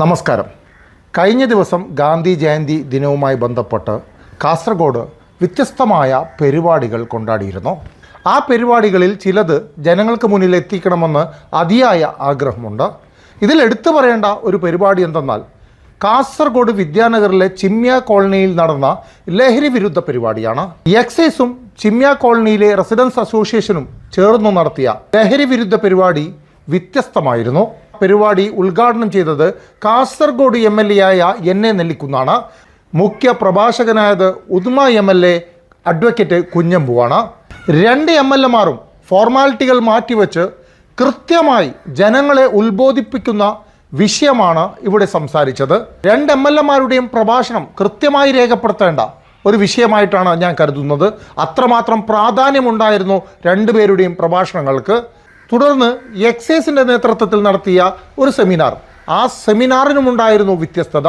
നമസ്കാരം. കഴിഞ്ഞ ദിവസം ഗാന്ധി ജയന്തി ദിനവുമായി ബന്ധപ്പെട്ട് കാസർഗോഡ് വ്യത്യസ്തമായ പരിപാടികൾ കൊണ്ടാടിയിരുന്നു. ആ പരിപാടികളിൽ ചിലത് ജനങ്ങൾക്ക് മുന്നിൽ എത്തിക്കണമെന്ന് അതിയായ ആഗ്രഹമുണ്ട്. ഇതിൽ എടുത്തു പറയേണ്ട ഒരു പരിപാടി എന്തെന്നാൽ കാസർഗോഡ് വിദ്യാനഗറിലെ ചിമ്യ കോളനിയിൽ നടന്ന ലഹരി വിരുദ്ധ പരിപാടിയാണ്. എക്സൈസും ചിമ്യ കോളനിയിലെ റെസിഡൻസ് അസോസിയേഷനും ചേർന്ന് നടത്തിയ ലഹരി വിരുദ്ധ പരിപാടി വ്യത്യസ്തമായിരുന്നു. പരിപാടി ഉദ്ഘാടനം ചെയ്തത് കാസർഗോഡ് എം എൽ എ ആയ എൻ എ നെല്ലിക്കുന്നാണ്. മുഖ്യ പ്രഭാഷകനായത് Uduma M L A advocate കുഞ്ഞമ്പുവാണ്. രണ്ട് എം എൽ എമാരും ഫോർമാലിറ്റികൾ മാറ്റിവെച്ച് കൃത്യമായി ജനങ്ങളെ ഉത്ബോധിപ്പിക്കുന്ന വിഷയമാണ് ഇവിടെ സംസാരിച്ചത്. രണ്ട് എം എൽ എമാരുടെയും പ്രഭാഷണം കൃത്യമായി രേഖപ്പെടുത്തേണ്ട ഒരു വിഷയമായിട്ടാണ് ഞാൻ കരുതുന്നത്. അത്രമാത്രം പ്രാധാന്യമുണ്ടായിരുന്നു രണ്ടുപേരുടെയും പ്രഭാഷണങ്ങൾക്ക്. തുടർന്ന് എക്സൈസിന്റെ നേതൃത്വത്തിൽ നടത്തിയ ഒരു സെമിനാർ. ആ സെമിനാറിനുമുണ്ടായിരുന്നു വ്യത്യസ്തത.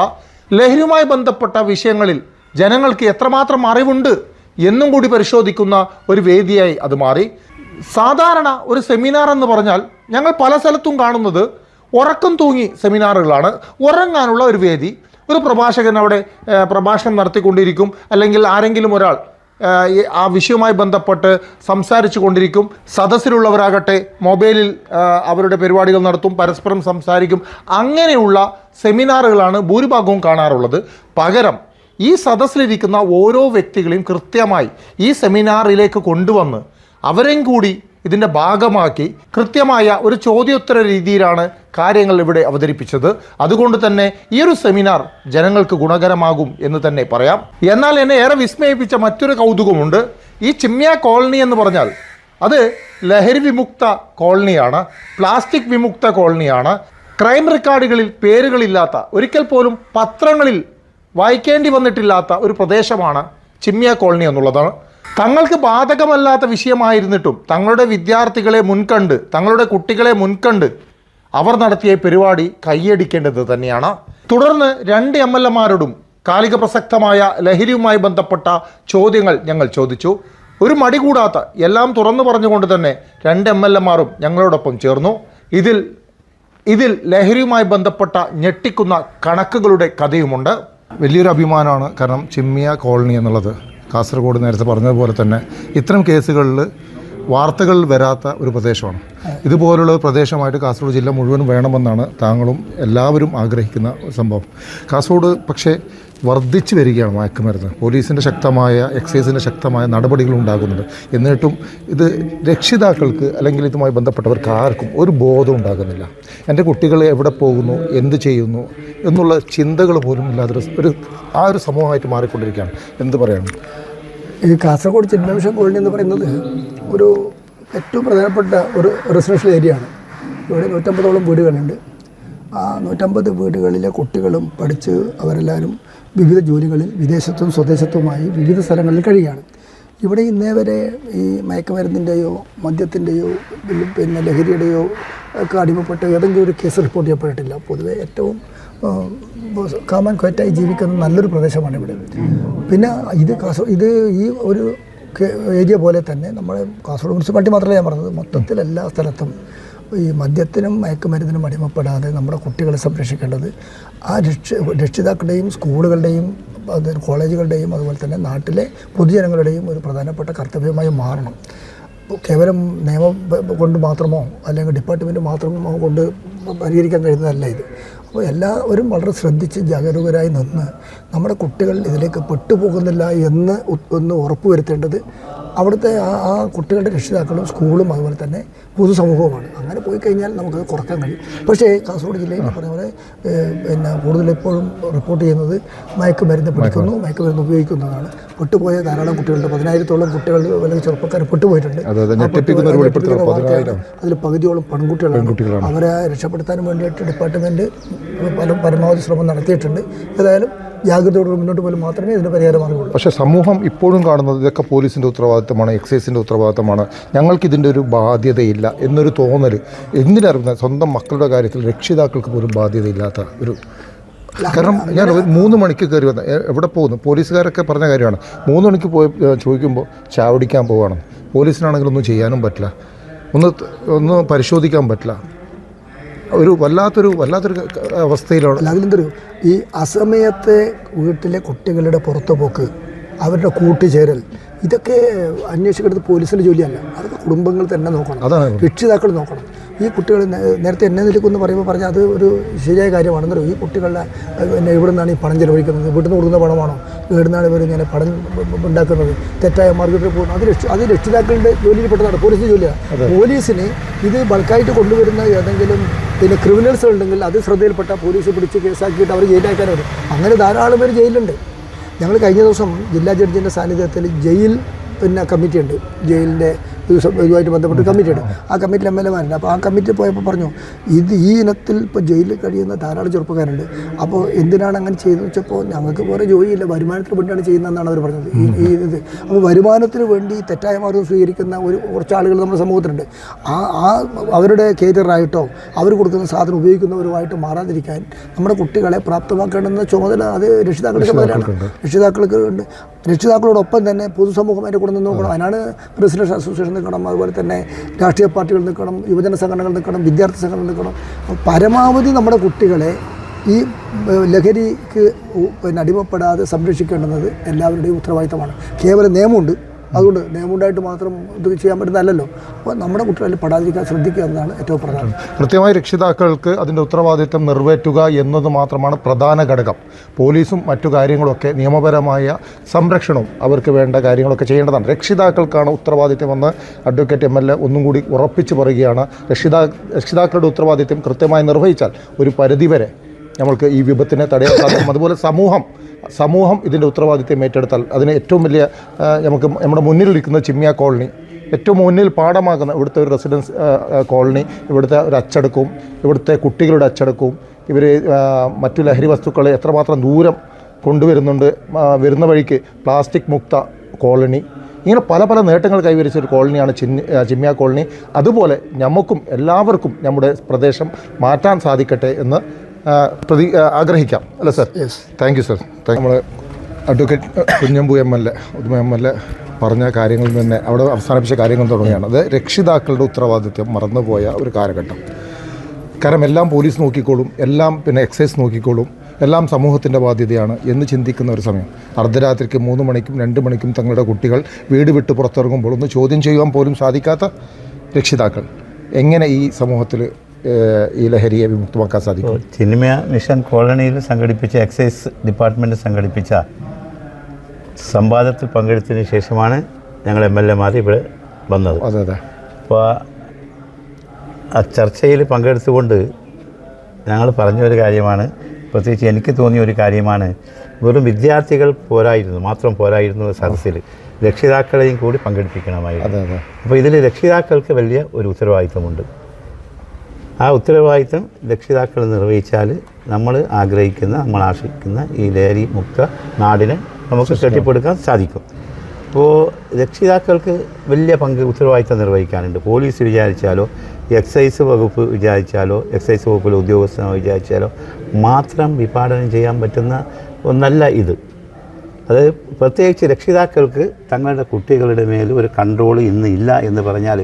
ലഹരിയുമായി ബന്ധപ്പെട്ട വിഷയങ്ങളിൽ ജനങ്ങൾക്ക് എത്രമാത്രം അറിവുണ്ട് എന്നും കൂടി പരിശോധിക്കുന്ന ഒരു വേദിയായി അത് മാറി. സാധാരണ ഒരു സെമിനാർ എന്ന് പറഞ്ഞാൽ ഞങ്ങൾ പല സ്ഥലത്തും കാണുന്നത് ഉറക്കം തൂങ്ങി സെമിനാറുകളാണ്. ഉറങ്ങാനുള്ള ഒരു വേദി. ഒരു പ്രഭാഷകൻ അവിടെ പ്രഭാഷണം നടത്തിക്കൊണ്ടിരിക്കും. അല്ലെങ്കിൽ ആരെങ്കിലും ഒരാൾ ആ വിഷയവുമായി ബന്ധപ്പെട്ട് സംസാരിച്ചു കൊണ്ടിരിക്കും. സദസ്സിലുള്ളവരാകട്ടെ മൊബൈലിൽ അവരുടെ പരിപാടികൾ നടത്തും പരസ്പരം സംസാരിക്കും. അങ്ങനെയുള്ള സെമിനാറുകളാണ് ഭൂരിഭാഗവും കാണാറുള്ളത്. പകരം ഈ സദസ്സിലിരിക്കുന്ന ഓരോ വ്യക്തികളെയും കൃത്യമായി ഈ സെമിനാറിലേക്ക് കൊണ്ടുവന്ന് അവരെയും കൂടി ഇതിന്റെ ഭാഗമാക്കി കൃത്യമായ ഒരു ചോദ്യോത്തര രീതിയിലാണ് കാര്യങ്ങൾ ഇവിടെ അവതരിപ്പിച്ചത്. അതുകൊണ്ട് തന്നെ ഈ ഒരു സെമിനാർ ജനങ്ങൾക്ക് ഗുണകരമാകും എന്ന് തന്നെ പറയാം. എന്നാൽ എന്നെ ഏറെ വിസ്മയിപ്പിച്ച മറ്റൊരു കൗതുകമുണ്ട്. ഈ ചിമ്യ കോളനി എന്ന് പറഞ്ഞാൽ അത് ലഹരി വിമുക്ത കോളനിയാണ് പ്ലാസ്റ്റിക് വിമുക്ത കോളനിയാണ്. ക്രൈം റെക്കോർഡുകളിൽ പേരുകളില്ലാത്ത ഒരിക്കൽ പോലും പത്രങ്ങളിൽ വായിക്കേണ്ടി വന്നിട്ടില്ലാത്ത ഒരു പ്രദേശമാണ് ചിമ്മിയ കോളനി എന്നുള്ളതാണ്. തങ്ങൾക്ക് ബാധകമല്ലാത്ത വിഷയമായിരുന്നിട്ടും തങ്ങളുടെ വിദ്യാർത്ഥികളെ മുൻകണ്ട് തങ്ങളുടെ കുട്ടികളെ മുൻകണ്ട് അവർ നടത്തിയ പരിപാടി കൈയടിക്കേണ്ടത് തന്നെയാണ്. തുടർന്ന് രണ്ട് എം എൽ എമാരോടും കാലിക പ്രസക്തമായ ലഹരിയുമായി ബന്ധപ്പെട്ട ചോദ്യങ്ങൾ ഞങ്ങൾ ചോദിച്ചു. ഒരു മടി കൂടാത്ത എല്ലാം തുറന്നു പറഞ്ഞുകൊണ്ട് തന്നെ രണ്ട് എം എൽ എമാരും ഞങ്ങളോടൊപ്പം ചേർന്നു. ഇതിൽ ഇതിൽ ലഹരിയുമായി ബന്ധപ്പെട്ട ഞെട്ടിക്കുന്ന കണക്കുകളുടെ കഥയുമുണ്ട്. വലിയൊരു അഭിമാനമാണ് കാരണം ചിമ്മിയ കോളനി എന്നുള്ളത്. കാസർഗോഡ് നേരത്തെ പറഞ്ഞതുപോലെ തന്നെ ഇത്തരം കേസുകളിൽ വാർത്തകൾ വരാത്ത ഒരു പ്രദേശമാണ്. ഇതുപോലുള്ള പ്രദേശമായിട്ട് കാസർഗോഡ് ജില്ല മുഴുവൻ വേണമെന്നാണ് താങ്കളും എല്ലാവരും ആഗ്രഹിക്കുന്ന സംഭവം. കാസർഗോഡ് പക്ഷേ വർദ്ധിച്ചു വരികയാണ് മയക്കുമരുന്ന്. പോലീസിന്റെ ശക്തമായ എക്സൈസിന്റെ ശക്തമായ നടപടികൾ ഉണ്ടാകുന്നുണ്ട്. എന്നിട്ടും ഇത് രക്ഷിതാക്കൾക്ക് അല്ലെങ്കിൽ ഇതുമായി ബന്ധപ്പെട്ടവർക്ക് ആർക്കും ഒരു ബോധം ഉണ്ടാകുന്നില്ല. എന്റെ കുട്ടികൾ എവിടെ പോകുന്നു എന്ത് ചെയ്യുന്നു എന്നുള്ള ചിന്തകൾ പോലും ഇല്ലാതെ ഒരു- ഒരു ആ ഒരു സമൂഹമായിട്ട് മാറിക്കൊണ്ടിരിക്കുകയാണ്. എന്ത് പറയണം ഈ കാസർഗോഡ് ചിന്മേഷം കോളനി എന്ന് പറയുന്നത് ഒരു ഏറ്റവും പ്രധാനപ്പെട്ട ഒരു റെസിഡൻഷ്യൽ ഏരിയ ആണ്. ഇവിടെ നൂറ്റമ്പതോളം വീടുകളുണ്ട്. ആ നൂറ്റമ്പത് വീടുകളിലെ കുട്ടികളും പഠിച്ച് അവരെല്ലാവരും വിവിധ ജോലികളിൽ വിദേശത്തും സ്വദേശത്തുമായി വിവിധ സ്ഥലങ്ങളിൽ കഴിയുകയാണ്. ഇവിടെ ഇന്നേ വരെ ഈ മയക്കുമരുന്നിന്റെയോ മദ്യത്തിന്റെയോ പിന്നെ ലഹരിയുടെയോ ഒക്കെ അടിമപ്പെട്ട ഏതെങ്കിലും ഒരു കേസ് റിപ്പോർട്ട് ചെയ്യപ്പെട്ടിട്ടില്ല പൊതുവെ ഏറ്റവും കാമൻ ക്വറ്റായി ജീവിക്കുന്ന നല്ലൊരു പ്രദേശമാണ് ഇവിടെ. പിന്നെ ഇത് കാസർഗോഡ് ഇത് ഈ ഒരു ഏരിയ പോലെ തന്നെ നമ്മുടെ കാസർഗോഡ് മുനിസിപ്പാലിറ്റി മാത്രമല്ല ഞാൻ പറഞ്ഞത്. മൊത്തത്തിൽ എല്ലാ സ്ഥലത്തും ഈ മദ്യത്തിനും മയക്കുമരുന്നിനും അടിമപ്പെടാതെ നമ്മുടെ കുട്ടികളെ സംരക്ഷിക്കേണ്ടത് ആ രക്ഷ രക്ഷിതാക്കളുടെയും സ്കൂളുകളുടെയും അത് കോളേജുകളുടെയും അതുപോലെ തന്നെ നാട്ടിലെ പൊതുജനങ്ങളുടെയും ഒരു പ്രധാനപ്പെട്ട കർത്തവ്യമായി മാറണം. കേവലം നിയമം കൊണ്ട് മാത്രമോ അല്ലെങ്കിൽ ഡിപ്പാർട്ട്മെന്റ് മാത്രമോ കൊണ്ട് പരിഹരിക്കാൻ കഴിയുന്നതല്ല ഇത്. അപ്പോൾ എല്ലാവരും വളരെ ശ്രദ്ധിച്ച് ജാഗരൂകരായി നിന്ന് നമ്മുടെ കുട്ടികൾ ഇതിലേക്ക് പെട്ടുപോകുന്നില്ല എന്ന് ഒന്ന് ഉറപ്പുവരുത്തേണ്ടത് അവിടുത്തെ ആ ആ കുട്ടികളുടെ രക്ഷിതാക്കളും സ്കൂളും അതുപോലെ തന്നെ പൊതുസമൂഹവുമാണ്. അങ്ങനെ പോയി കഴിഞ്ഞാൽ നമുക്ക് കുറയ്ക്കാൻ കഴിയും. പക്ഷേ കാസർഗോഡ് ജില്ലയിൽ പറഞ്ഞ പോലെ പിന്നെ കൂടുതൽ എപ്പോഴും റിപ്പോർട്ട് ചെയ്യുന്നത് മയക്കുമരുന്ന് പിടിക്കുന്നു മയക്കുമരുന്ന് ഉപയോഗിക്കുന്നതാണ്. പെട്ടുപോയ ധാരാളം കുട്ടികളുണ്ട്. പതിനായിരത്തോളം കുട്ടികൾ അല്ലെങ്കിൽ ചെറുപ്പക്കാർ പെട്ടുപോയിട്ടുണ്ട്. അതിൽ പകുതിയോളം പെൺകുട്ടികളാണ്. അവരെ രക്ഷപ്പെടുത്താൻ വേണ്ടിയിട്ട് ഡിപ്പാർട്ട്മെന്റ് പല പരമാവധി ശ്രമം നടത്തിയിട്ടുണ്ട്. ഏതായാലും ജാഗ്രതയോടെ മുന്നോട്ട് പോലും മാത്രമേ ഇതിന് പരിഹാരമാകുള്ളൂ പക്ഷേ സമൂഹം ഇപ്പോഴും കാണുന്നത് ഇതൊക്കെ പോലീസിന്റെ ഉത്തരവാദിത്തമാണ് എക്സൈസിന്റെ ഉത്തരവാദിത്തമാണ്. ഞങ്ങൾക്ക് ഞങ്ങൾക്കിതിന്റെ ഒരു ബാധ്യതയില്ല എന്നൊരു തോന്നൽ എന്തിനറിയുന്ന സ്വന്തം മക്കളുടെ കാര്യത്തിൽ രക്ഷിതാക്കൾക്ക് പോലും ബാധ്യതയില്ലാത്ത ഒരു കാരണം ഞാൻ മൂന്ന് മണിക്ക് കയറി വന്ന എവിടെ പോകുന്നു? പോലീസുകാരൊക്കെ പറഞ്ഞ കാര്യമാണ്. മൂന്ന് മണിക്ക് പോയി ചോദിക്കുമ്പോൾ ചാവടിക്കാൻ പോവാണ്. പോലീസിനാണെങ്കിലൊന്നും ചെയ്യാനും പറ്റില്ല. ഒന്ന് ഒന്ന് പരിശോധിക്കാൻ പറ്റില്ല. ഒരു വല്ലാത്തൊരു വല്ലാത്തൊരു അവസ്ഥയിലാണ്. അതിലെന്തൊരു ഈ അസമയത്തെ വീട്ടിലെ കുട്ടികളുടെ പുറത്തുപോക്ക് അവരുടെ കൂട്ടുചേരൽ ഇതൊക്കെ അന്വേഷിക്കുന്നത് പോലീസിന്റെ ജോലിയല്ല. അതൊക്കെ കുടുംബങ്ങൾ തന്നെ നോക്കണം. അതാണ്. രക്ഷിതാക്കൾ നോക്കണം. ഈ കുട്ടികൾ നേരത്തെ എന്നെ നിൽക്കുമെന്ന് പറയുമ്പോൾ പറഞ്ഞാൽ അത് ഒരു ശരിയായ കാര്യമാണെന്നല്ലോ ഈ കുട്ടികളുടെ പിന്നെ ഇവിടെ നിന്നാണ് ഈ പണം ചെലവഴിക്കുന്നത്? വീട്ടിൽ നിന്ന് കൊടുക്കുന്ന പണമാണോ? എവിടെ നിന്നാണ് ഇവർ ഇങ്ങനെ പണം ഉണ്ടാക്കുന്നത്? തെറ്റായ മാർഗത്തിൽ പോകുന്നത്? അത് രക്ഷ അത് രക്ഷിതാക്കളുടെ ജോലിയിൽ പെട്ടതാണ് പോലീസിന്റെ ജോലിയാണ് പോലീസിന് ഇത് ബൾക്കായിട്ട് കൊണ്ടുവരുന്ന ഏതെങ്കിലും പിന്നെ ക്രിമിനൽസ് ഉണ്ടെങ്കിൽ അത് ശ്രദ്ധയിൽപ്പെട്ട പോലീസ് പിടിച്ച് കേസാക്കിയിട്ട് അവർ ജയിലാക്കാൻ വരും അങ്ങനെ ധാരാളം പേര് ജയിലുണ്ട് ഞങ്ങൾ കഴിഞ്ഞ ദിവസം ജില്ലാ ജഡ്ജിന്റെ സാന്നിധ്യത്തിൽ ജയിൽ പിന്നെ കമ്മിറ്റി ഉണ്ട്. ജയിലിന്റെ ഇതുമായിട്ട് ബന്ധപ്പെട്ട് കമ്മിറ്റിയുണ്ട്. ആ കമ്മിറ്റി എം എൽ എമാരുണ്ട് അപ്പോൾ ആ കമ്മിറ്റി പോയപ്പോൾ പറഞ്ഞു ഇത് ഈ ഇനത്തിൽ ഇപ്പോൾ ജയിലിൽ കഴിയുന്ന ധാരാളം ചെറുപ്പക്കാരുണ്ട്. അപ്പോൾ എന്തിനാണ് അങ്ങനെ ചെയ്തു വെച്ചപ്പോൾ ഞങ്ങൾക്ക് വേറെ ജോലിയില്ല. വരുമാനത്തിന് വേണ്ടിയാണ് ചെയ്യുന്നതെന്നാണ് അവർ പറഞ്ഞത്. ഈ ഈ ഇത്. അപ്പോൾ വരുമാനത്തിന് വേണ്ടി തെറ്റായ മാർഗം സ്വീകരിക്കുന്ന ഒരു കുറച്ച് ആളുകൾ നമ്മുടെ സമൂഹത്തിലുണ്ട്. ആ ആ അവരുടെ കേരിയറായിട്ടോ അവർ കൊടുക്കുന്ന സാധനം ഉപയോഗിക്കുന്നവരുമായിട്ട് മാറാതിരിക്കാൻ നമ്മുടെ കുട്ടികളെ പ്രാപ്തമാക്കേണ്ടുന്ന ചുമതല അത് രക്ഷിതാക്കളുടെ ചുമതലയാണ് രക്ഷിതാക്കൾക്ക് ഉണ്ട്. രക്ഷിതാക്കളോടൊപ്പം തന്നെ പൊതുസമൂഹം അതിന്റെ കൂടെ നിന്ന് നോക്കണം. അതിനാണ് പ്രസിഡൻസ് അസോസിയേഷൻ നിൽക്കണം അതുപോലെ തന്നെ രാഷ്ട്രീയ പാർട്ടികൾ നിൽക്കണം യുവജന സംഘടനകൾ നിൽക്കണം വിദ്യാർത്ഥി സംഘടനകൾ നിൽക്കണം. പരമാവധി നമ്മുടെ കുട്ടികളെ ഈ ലഹരിക്ക് പിന്നെ അടിമപ്പെടാതെ സംരക്ഷിക്കേണ്ടത് എല്ലാവരുടെയും ഉത്തരവാദിത്തമാണ്. കേവലം നിയമമുണ്ട്. അതുകൊണ്ട് നിയമമുണ്ടായിട്ട് മാത്രം ഇത് ചെയ്യാൻ പറ്റുന്നതല്ലല്ലോ. അപ്പോൾ നമ്മുടെ കുട്ടികളിൽ പെടാതിരിക്കാൻ ശ്രദ്ധിക്കുക എന്നതാണ് ഏറ്റവും പ്രധാനം. കൃത്യമായി രക്ഷിതാക്കൾക്ക് അതിന്റെ ഉത്തരവാദിത്വം നിറവേറ്റുക എന്നത് മാത്രമാണ് പ്രധാന ഘടകം. പോലീസും മറ്റു കാര്യങ്ങളൊക്കെ നിയമപരമായ സംരക്ഷണവും അവർക്ക് വേണ്ട കാര്യങ്ങളൊക്കെ ചെയ്യേണ്ടതാണ്. രക്ഷിതാക്കൾക്കാണ് ഉത്തരവാദിത്തമെന്ന് അഡ്വക്കേറ്റ് എം എൽ എ ഒന്നും കൂടി ഉറപ്പിച്ച് പറയുകയാണ്. രക്ഷിതാ രക്ഷിതാക്കളുടെ ഉത്തരവാദിത്തം കൃത്യമായി നിർവഹിച്ചാൽ ഒരു പരിധിവരെ നമ്മൾക്ക് ഈ വിപത്തിനെ തടയാൻ സാധിക്കും. അതുപോലെ സമൂഹം സമൂഹം ഇതിന്റെ ഉത്തരവാദിത്തം ഏറ്റെടുത്താൽ അതിന് ഏറ്റവും വലിയ നമുക്ക് നമ്മുടെ മുന്നിലിരിക്കുന്ന ചിമ്മിയ കോളനി ഏറ്റവും മുന്നിൽ പാഠമാകുന്ന ഇവിടുത്തെ ഒരു റെസിഡൻസ് കോളനി ഇവിടുത്തെ ഒരു അച്ചടക്കവും ഇവിടുത്തെ കുട്ടികളുടെ അച്ചടക്കവും ഇവർ മറ്റു ലഹരി വസ്തുക്കളെ എത്രമാത്രം ദൂരം കൊണ്ടുവരുന്നുണ്ട് വരുന്ന വഴിക്ക് പ്ലാസ്റ്റിക് മുക്ത കോളനി ഇങ്ങനെ പല പല നേട്ടങ്ങൾ കൈവരിച്ച ഒരു കോളനിയാണ് ചിന്നി ചിമ്മിയ കോളനി. അതുപോലെ നമുക്കും എല്ലാവർക്കും നമ്മുടെ പ്രദേശം മാറ്റാൻ സാധിക്കട്ടെ എന്ന് പ്രതി ആഗ്രഹിക്കാം. അല്ലേ sir thank you sir thank നമ്മൾ advocate Kunhambu M L A Uduma M L A പറഞ്ഞ കാര്യങ്ങളിൽ തന്നെ അവിടെ അവസാനിപ്പിച്ച കാര്യങ്ങൾ തുടങ്ങുകയാണ്. അത് രക്ഷിതാക്കളുടെ ഉത്തരവാദിത്വം മറന്നുപോയ ഒരു കാലഘട്ടം. കാരണം എല്ലാം പോലീസ് നോക്കിക്കോളും എല്ലാം പിന്നെ എക്സൈസ് നോക്കിക്കോളും എല്ലാം സമൂഹത്തിന്റെ ബാധ്യതയാണ് എന്ന് ചിന്തിക്കുന്ന ഒരു സമയം. അർദ്ധരാത്രിക്ക് മൂന്ന് മണിക്കും രണ്ട് മണിക്കും തങ്ങളുടെ കുട്ടികൾ വീട് വിട്ട് പുറത്തിറങ്ങുമ്പോൾ ഒന്ന് ചോദ്യം ചെയ്യുവാൻ പോലും സാധിക്കാത്ത രക്ഷിതാക്കൾ. എങ്ങനെ ഈ സമൂഹത്തിൽ ഈ ലഹരിയെ വിമുക്തമാക്കാൻ സാധിക്കും. ചിന്മയ മിഷൻ കോളനിയിൽ സംഘടിപ്പിച്ച എക്സൈസ് ഡിപ്പാർട്ട്മെന്റ് സംഘടിപ്പിച്ച സംവാദത്തിൽ പങ്കെടുത്തതിന് ശേഷമാണ് ഞങ്ങൾ എം എൽ എമാർ ഇവിടെ വന്നത്. അതെ അതെ. അപ്പോൾ ആ ചർച്ചയിൽ പങ്കെടുത്തുകൊണ്ട് ഞങ്ങൾ പറഞ്ഞ ഒരു കാര്യമാണ് പ്രത്യേകിച്ച് എനിക്ക് തോന്നിയ ഒരു കാര്യമാണ് വെറും വിദ്യാർത്ഥികൾ പോരായിരുന്നു മാത്രം പോരായിരുന്നു സദസ്സിൽ രക്ഷിതാക്കളെയും കൂടി പങ്കെടുപ്പിക്കണമായിരുന്നു. അപ്പോൾ ഇതിൽ രക്ഷിതാക്കൾക്ക് വലിയ ഒരു ഉത്തരവാദിത്തമുണ്ട് ആ ഉത്തരവാദിത്തം രക്ഷിതാക്കൾ നിർവഹിച്ചാൽ നമ്മൾ ആഗ്രഹിക്കുന്ന നമ്മൾ ആശിക്കുന്ന ഈ ലഹരി മുക്ത നാടിനെ നമുക്ക് കെട്ടിപ്പടുക്കാൻ സാധിക്കും. അപ്പോൾ രക്ഷിതാക്കൾക്ക് വലിയ പങ്ക് ഉത്തരവാദിത്തം നിർവഹിക്കാനുണ്ട്. പോലീസ് വിചാരിച്ചാലോ എക്സൈസ് വകുപ്പ് വിചാരിച്ചാലോ എക്സൈസ് വകുപ്പിലെ ഉദ്യോഗസ്ഥനോ വിചാരിച്ചാലോ മാത്രം വിപാടനം ചെയ്യാൻ പറ്റുന്ന ഒന്നല്ല ഇത്. അത് പ്രത്യേകിച്ച് രക്ഷിതാക്കൾക്ക് തങ്ങളുടെ കുട്ടികളുടെ മേൽ ഒരു കൺട്രോൾ ഇന്ന് ഇല്ല എന്ന് പറഞ്ഞാൽ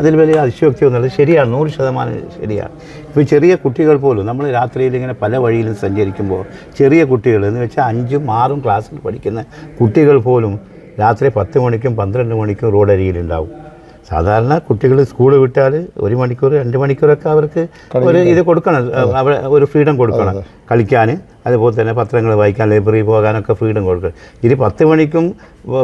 അതിൽ വലിയ അതിശയോക്തി ഒന്നുമില്ല ശരിയാണ് നൂറ് ശതമാനം ശരിയാണ്. ഇപ്പോൾ ചെറിയ കുട്ടികൾ പോലും നമ്മൾ രാത്രിയിൽ ഇങ്ങനെ പല വഴിയിലും സഞ്ചരിക്കുമ്പോൾ ചെറിയ കുട്ടികൾ എന്ന് വെച്ചാൽ അഞ്ചും ആറും ക്ലാസ്സിൽ പഠിക്കുന്ന കുട്ടികൾ പോലും രാത്രി പത്ത് മണിക്കും പന്ത്രണ്ട് മണിക്കും റോഡരികിലുണ്ടാവും സാധാരണ കുട്ടികൾ സ്കൂൾ വിട്ടാൽ ഒരു മണിക്കൂർ രണ്ട് മണിക്കൂറൊക്കെ അവർക്ക് ഒരു ഇത് കൊടുക്കണം അവിടെ ഒരു ഫ്രീഡം കൊടുക്കണം. കളിക്കാൻ അതുപോലെ തന്നെ പത്രങ്ങൾ വായിക്കാൻ ലൈബ്രറി പോകാനൊക്കെ ഫ്രീഡം കൊടുക്കുക ഇത് പത്ത് മണിക്കും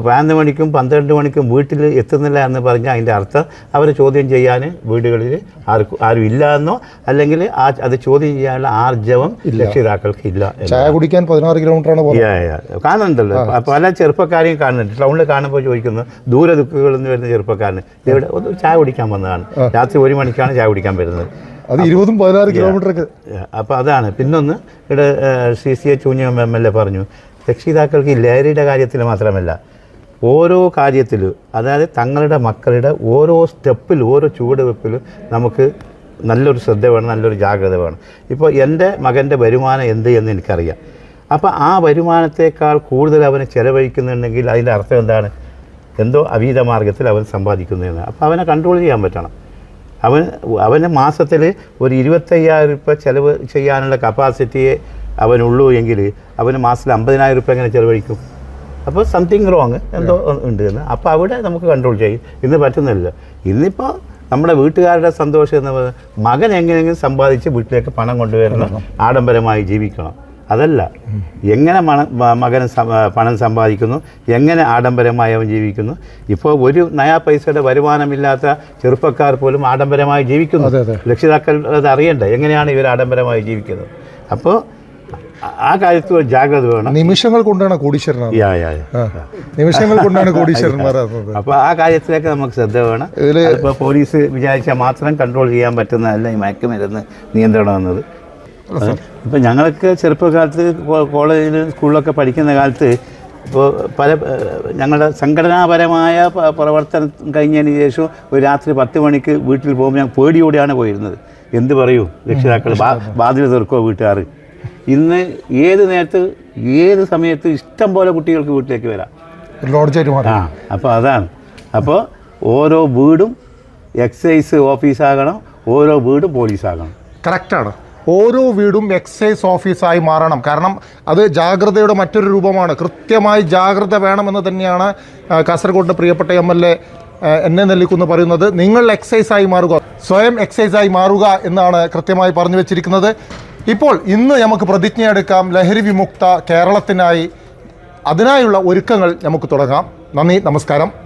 പതിനൊന്ന് മണിക്കും പന്ത്രണ്ട് മണിക്കും വീട്ടിൽ എത്തുന്നില്ല എന്ന് പറഞ്ഞാൽ അതിന്റെ അർത്ഥം അവർ ചോദ്യം ചെയ്യാൻ വീടുകളിൽ ആർക്കും ആരും ഇല്ല എന്നോ അല്ലെങ്കിൽ ആ അത് ചോദ്യം ചെയ്യാനുള്ള ആർജവം രക്ഷിതാക്കൾക്ക് ഇല്ല ചായ കുടിക്കാൻ പതിനാറ് കിലോമീറ്ററാണ്. കാണുന്നുണ്ടല്ലോ. പല ചെറുപ്പക്കാരെയും കാണുന്നുണ്ട്. ടൗണിൽ കാണുമ്പോൾ ചോദിക്കുന്നു ദൂരെ നിന്ന് വരുന്ന ചെറുപ്പക്കാരന് ഇവിടെ ഒന്ന് ചായ കുടിക്കാൻ വന്നതാണ്. രാത്രി ഒരു മണിക്കാണ് ചായ കുടിക്കാൻ വരുന്നത്. അത് ഇരുപതും പതിനാറ് കിലോമീറ്ററൊക്കെ അപ്പോൾ അതാണ്. പിന്നൊന്ന് ഇവിടെ സി സി എച്ച് ഊഞ്ഞ എം എൽ എ പറഞ്ഞു രക്ഷിതാക്കൾക്ക് ഈ ലഹരിയുടെ കാര്യത്തിൽ മാത്രമല്ല ഓരോ കാര്യത്തിലും അതായത് തങ്ങളുടെ മക്കളുടെ ഓരോ സ്റ്റെപ്പിൽ ഓരോ ചുവടുവെപ്പിലും നമുക്ക് നല്ലൊരു ശ്രദ്ധ വേണം നല്ലൊരു ജാഗ്രത വേണം. ഇപ്പോൾ എന്റെ മകന്റെ വരുമാനം എന്ത് എന്ന് എനിക്കറിയാം. അപ്പോൾ ആ വരുമാനത്തേക്കാൾ കൂടുതൽ അവന് ചിലവഴിക്കുന്നുണ്ടെങ്കിൽ അതിന്റെ അർത്ഥം എന്താണ്? എന്തോ അവീത മാർഗത്തിൽ അവൻ സമ്പാദിക്കുന്നതെന്ന് അപ്പോൾ അവനെ കൺട്രോൾ ചെയ്യാൻ പറ്റണം. അവൻ അവന് മാസത്തിൽ ഒരു ഇരുപത്തയ്യായിരം രൂപ ചിലവ് ചെയ്യാനുള്ള കപ്പാസിറ്റിയെ അവനുള്ളൂ എങ്കിൽ അവന് മാസത്തിൽ അമ്പതിനായിരം രൂപ എങ്ങനെ ചിലവഴിക്കും? അപ്പോൾ സംതിങ് റോങ് എന്തോ ഉണ്ട് എന്ന്. അപ്പോൾ അവിടെ നമുക്ക് കൺട്രോൾ ചെയ്യും. ഇന്ന് പറ്റുന്നില്ല. ഇന്നിപ്പോൾ നമ്മുടെ വീട്ടുകാരുടെ സന്തോഷം എന്ന് പറയുന്നത് മകൻ എങ്ങനെയെങ്കിലും സമ്പാദിച്ച് വീട്ടിലേക്ക് പണം കൊണ്ടുവരണം. ആഡംബരമായി ജീവിക്കണം. അതല്ല. എങ്ങനെ മണ മകൻ പണം സമ്പാദിക്കുന്നു എങ്ങനെ ആഡംബരമായി അവൻ ജീവിക്കുന്നു ഇപ്പോൾ ഒരു നയാ പൈസയുടെ വരുമാനമില്ലാത്ത ചെറുപ്പക്കാർ പോലും ആഡംബരമായി ജീവിക്കുന്നു. രക്ഷിതാക്കൾ അത് അറിയണ്ട? എങ്ങനെയാണ് ഇവർ ആഡംബരമായി ജീവിക്കുന്നത്? അപ്പോൾ ആ കാര്യത്തിൽ ഒരു ജാഗ്രത വേണം. നിമിഷങ്ങൾ കൊണ്ടാണ്. നിമിഷങ്ങൾ കൊണ്ടാണ് അപ്പൊ അപ്പോൾ ആ കാര്യത്തിലേക്ക് നമുക്ക് ശ്രദ്ധ വേണം. ഇപ്പൊ ഇപ്പോൾ പോലീസ് വിചാരിച്ചാൽ മാത്രം കൺട്രോൾ ചെയ്യാൻ പറ്റുന്നതല്ല ഈ മയക്കുമരുന്ന് നിയന്ത്രണം എന്നത്. ഇപ്പം ഞങ്ങൾക്ക് ചെറുപ്പകാലത്ത് കോളേജിലും കോളേജിൽ സ്കൂളിലൊക്കെ പഠിക്കുന്ന കാലത്ത് ഇപ്പോൾ പല ഞങ്ങളുടെ സംഘടനാപരമായ പ്രവർത്തനം കഴിഞ്ഞതിന് ശേഷം ഒരു രാത്രി പത്ത് മണിക്ക് വീട്ടിൽ പോകുമ്പോൾ ഞാൻ പേടിയോടെയാണ് പോയിരുന്നത്. എന്ത് പറയൂ? രക്ഷിതാക്കൾ ബാധ്യത തീർക്കോ വീട്ടുകാർ ഇന്ന് ഏത് നേരത്ത് ഏത് സമയത്ത് ഇഷ്ടം പോലെ കുട്ടികൾക്ക് വീട്ടിലേക്ക് വരാം. ലോഡ്ജായിട്ട് ആ അപ്പോൾ അതാണ്. അപ്പോൾ ഓരോ വീടും എക്സൈസ് ഓഫീസാകണം ഓരോ വീടും പോലീസാകണം. കറക്റ്റാണ്. ഓരോ വീടും എക്സൈസ് ഓഫീസായി മാറണം. കാരണം അത് ജാഗ്രതയുടെ മറ്റൊരു രൂപമാണ്. കൃത്യമായി ജാഗ്രത വേണമെന്ന് തന്നെയാണ് കാസർഗോഡ് പ്രിയപ്പെട്ട എം എൽ എ എന്നെ നെല്ലിക്കുന്ന് പറയുന്നത്. നിങ്ങൾ എക്സൈസായി മാറുക. സ്വയം എക്സൈസായി മാറുക എന്നാണ് കൃത്യമായി പറഞ്ഞു വെച്ചിരിക്കുന്നത്. ഇപ്പോൾ ഇന്ന് നമുക്ക് പ്രതിജ്ഞയെടുക്കാം. ലഹരി വിമുക്ത കേരളത്തിനായി അതിനായുള്ള ഒരുക്കങ്ങൾ നമുക്ക് തുടങ്ങാം. നന്ദി നമസ്കാരം.